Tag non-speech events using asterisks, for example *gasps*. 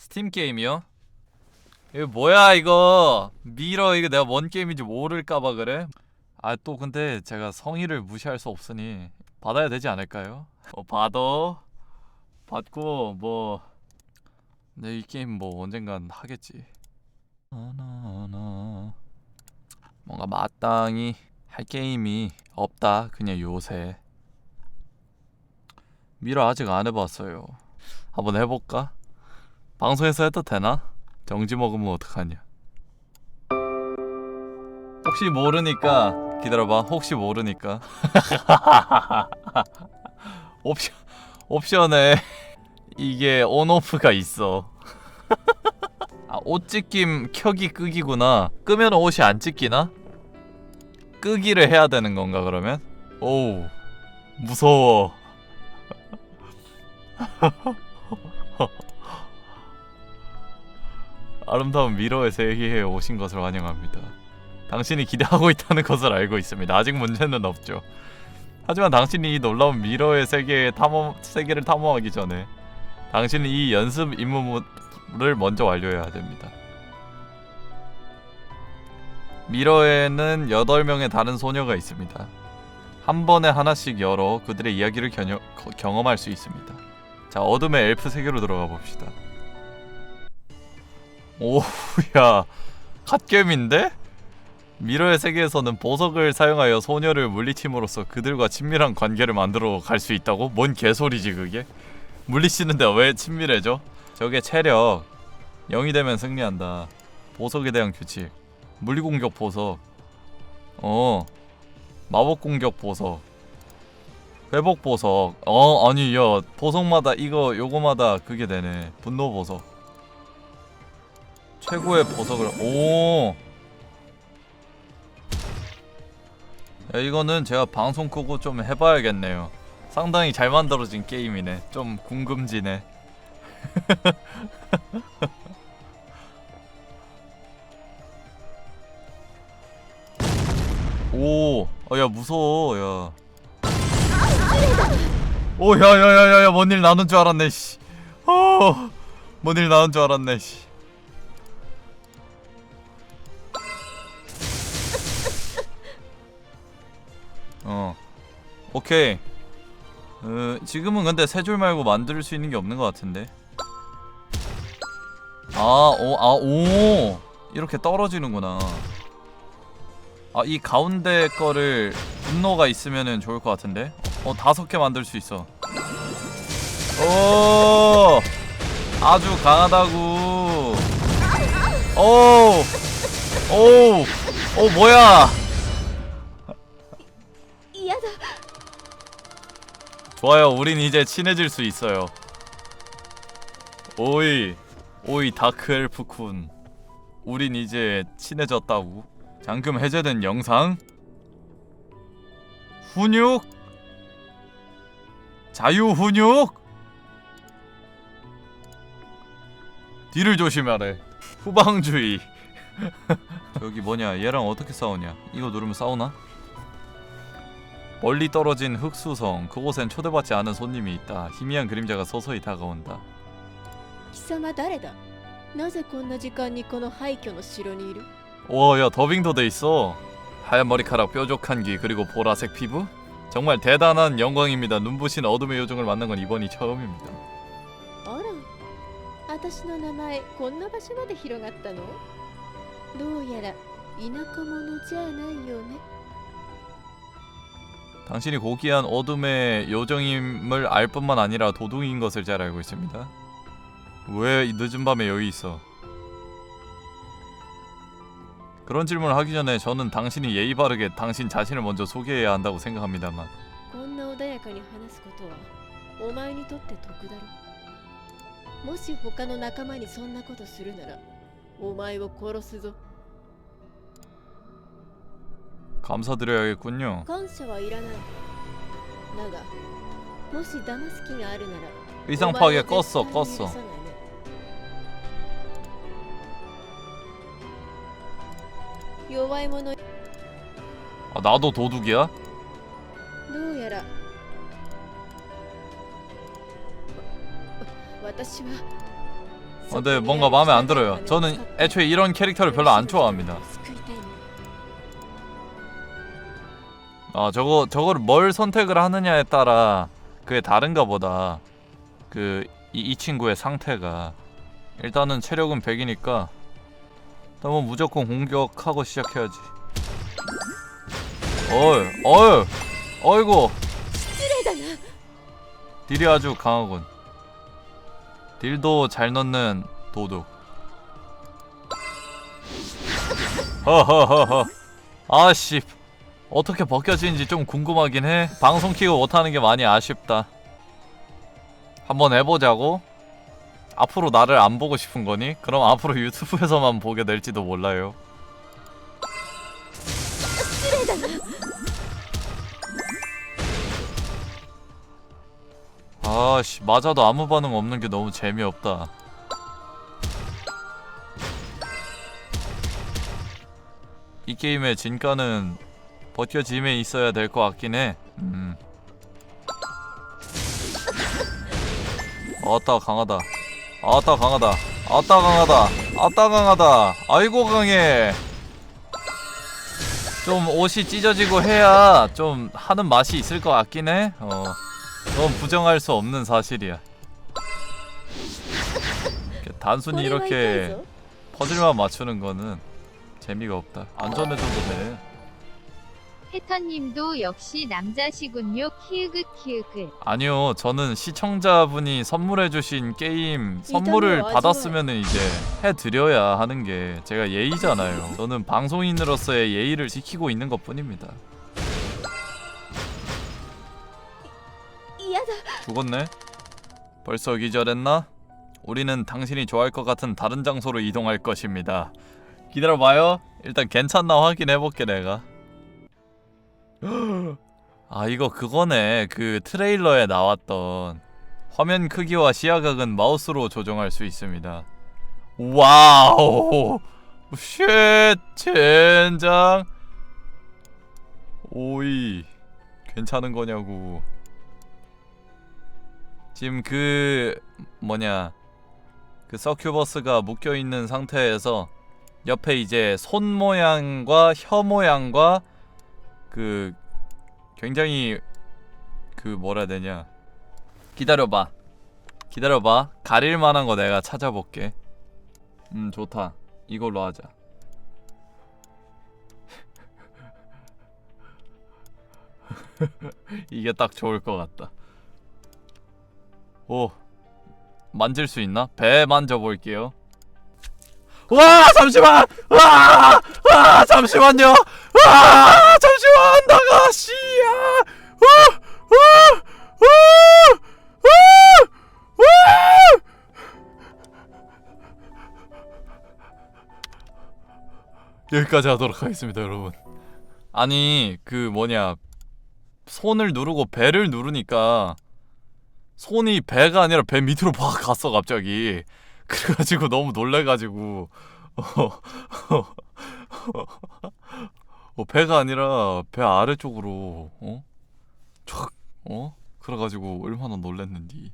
스팀 게임이요? 이거 뭐야 이거 미러 이거 내가 뭔 게임인지 모를까봐 그래? 아 또 근데 제가 성의를 무시할 수 없으니 받아야 되지 않을까요? 어, 받아 받고 뭐 내 이 게임 뭐 언젠간 하겠지 뭔가 마땅히 할 게임이 없다 그냥 요새 미러 아직 안 해봤어요 한번 해볼까? 방송에서 해도 되나? 정지 먹으면 어떡하냐 혹시 모르니까 기다려봐 혹시 모르니까 *laughs* 옵션 옵션에 이게 온오프가 있어 아, 옷 찍김 켜기 끄기구나 끄면 옷이 안 찍히나? 끄기를 해야 되는 건가 그러면? 오우 무서워 *laughs* 아름다운 미러의 세계에 오신 것을 환영합니다. 당신이 기대하고 있다는 것을 알고 있습니다. 아직 문제는 없죠. 하지만 당신이 이 놀라운 미러의 세계에 탐험 세계를 탐험하기 전에 당신은 이 연습 임무를 먼저 완료해야 됩니다. 미러에는 8명의 다른 소녀가 있습니다. 한 번에 하나씩 열어 그들의 이야기를 견여, 거- 경험할 수 있습니다. 자, 어둠의 엘프 세계로 들어가 봅시다. 오야 갓겜인데? 미러의 세계에서는 보석을 사용하여 소녀를 물리침으로써 그들과 친밀한 관계를 만들어 갈 수 있다고? 뭔 개소리지 그게? 물리치는데 왜 친밀해져? 저게 체력 0이 되면 승리한다 보석에 대한 규칙 물리공격 보석 어 마법 공격 보석 회복 보석 어 아니 야 보석마다 이거 요거마다 그게 되네 분노 보석 최고의 보석을 오. 야, 이거는 제가 방송 끄고 좀 해봐야겠네요. 상당히 잘 만들어진 게임이네. 좀 궁금지네. *laughs* 오, 어, 야 무서워, 야. 오, 야, 야, 야, 야, 야, 뭔일 나는 줄 알았네, 씨. 어, 뭔일 나는 줄 알았네, 씨. 어. 오케이. 어, 지금은 근데 세 줄 말고 만들 수 있는 게 없는 것 같은데. 아오 아 오. 이렇게 떨어지는구나. 아 이 가운데 거를 분노가 있으면은 좋을 것 같은데? 어 다섯 개 만들 수 있어. 오! 아주 강하다고 오오오 뭐야 좋아요. 우린 이제 친해질 수 있어요. 오이, 오이 다크 엘프군. 우린 이제 친해졌다고. 잠금 해제된 영상. 훈육. 자유 훈육. 뒤를 조심하래. 후방주의. *laughs* 저기 뭐냐? 얘랑 어떻게 싸우냐? 이거 누르면 싸우나? 멀리 떨어진 흑수성 그곳엔 초대받지 않은 손님이 있다 희미한 그림자가 서서히 다가온다 貴様誰だなぜこんな時間にこの廃墟の城にいる 와야 더빙도 돼 있어 하얀 머리카락 뾰족한 귀 그리고 보라색 피부 정말 대단한 영광입니다 눈부신 어둠의 요정을 만난 건 이번이 처음입니다 あら私の名前こんな場所まで広がったのどうやら田舎者じゃないよね 당신이 고귀한 어둠의 요정임을 알 뿐만 아니라 도둑인 것을 잘 알고 있습니다. 왜이 늦은 밤에 여기 있어? 그런 질문을 하기 전에 저는 당신이 예의 바르게 당신 자신을 먼저 소개해야 한다고 생각합니다만 감사드려야겠군요 感謝はいらないだがもし騙す気があるなら 의상 お前 파괴 は 껐어 絶対に許 껐어 さないね弱い者 아 나도 도둑이야? どうやらわ私は 어, 근데 뭔가 마음에 안 들어요. 저는 애초에 이런 캐릭터를 별로 안 좋아합니다. 아 저거 저거를 뭘 선택을 하느냐에 따라 그게 다른가 보다. 그이 이 친구의 상태가 일단은 체력은 100이니까 너무 무조건 공격하고 시작해야지. 어이 어이 어이구 딜이 아주 강하군. 딜도 잘 넣는 도둑. 허허허허. 아씨 어떻게 벗겨지는지 좀 궁금하긴 해. 방송 키고 못하는 게 많이 아쉽다. 한번 해보자고. 앞으로 나를 안 보고 싶은 거니? 그럼 앞으로 유튜브에서만 보게 될지도 몰라요. 아씨 맞아도 아무 반응 없는 게 너무 재미없다. 이 게임의 진가는 버텨짐에 있어야 될 것 같긴 해. 음. 아따 강하다. 아따 강하다. 아따 강하다. 아따 강하다. 아이고 강해. 좀 옷이 찢어지고 해야 좀 하는 맛이 있을 것 같긴 해. 어. 그건 부정할 수 없는 사실이야. 단순히 이렇게 퍼즐만 맞추는 거는 재미가 없다. 안전해져도 돼. 해터님도 역시 남자시군요. 키읔긋 키읔긋. 아니요, 저는 시청자분이 선물해주신 게임 선물을 받았으면 이제 해드려야 하는 게 제가 예의잖아요. 저는 방송인으로서의 예의를 지키고 있는 것 뿐입니다. 죽었네? 벌써 기절했나? 우리는 당신이 좋아할 것 같은 다른 장소로 이동할 것입니다. 기다려봐요. 일단 괜찮나 확인해볼게 내가. *gasps* 아 이거 그거네. 그 트레일러에 나왔던 화면 크기와 시야각은 마우스로 조정할 수 있습니다. 와우. 쉣 젠장. 오이 괜찮은 거냐고. 지금 그 뭐냐 그 서큐버스가 묶여 있는 상태에서 옆에 이제 손 모양과 혀 모양과 그 굉장히 그 뭐라 해야 되냐? 기다려봐. 기다려봐. 가릴 만한 거 내가 찾아볼게. 음 좋다. 이걸로 하자. *laughs* 이게 딱 좋을 것 같다. 오. 만질 수 있나? 배 만져볼게요 와 잠시만. 와, 와 잠시만요. 와 잠시만. 나가 씨야. 여기까지 하도록 하겠습니다 여러분. 아니 그 뭐냐. 손을 누르고 배를 누르니까 손이 배가 아니라 배 밑으로 막 갔어 갑자기 그래가지고 너무 놀래가지고 어, 어, 배가 아니라 배 아래쪽으로 어? 촥 어? 그래가지고 얼마나 놀랬는디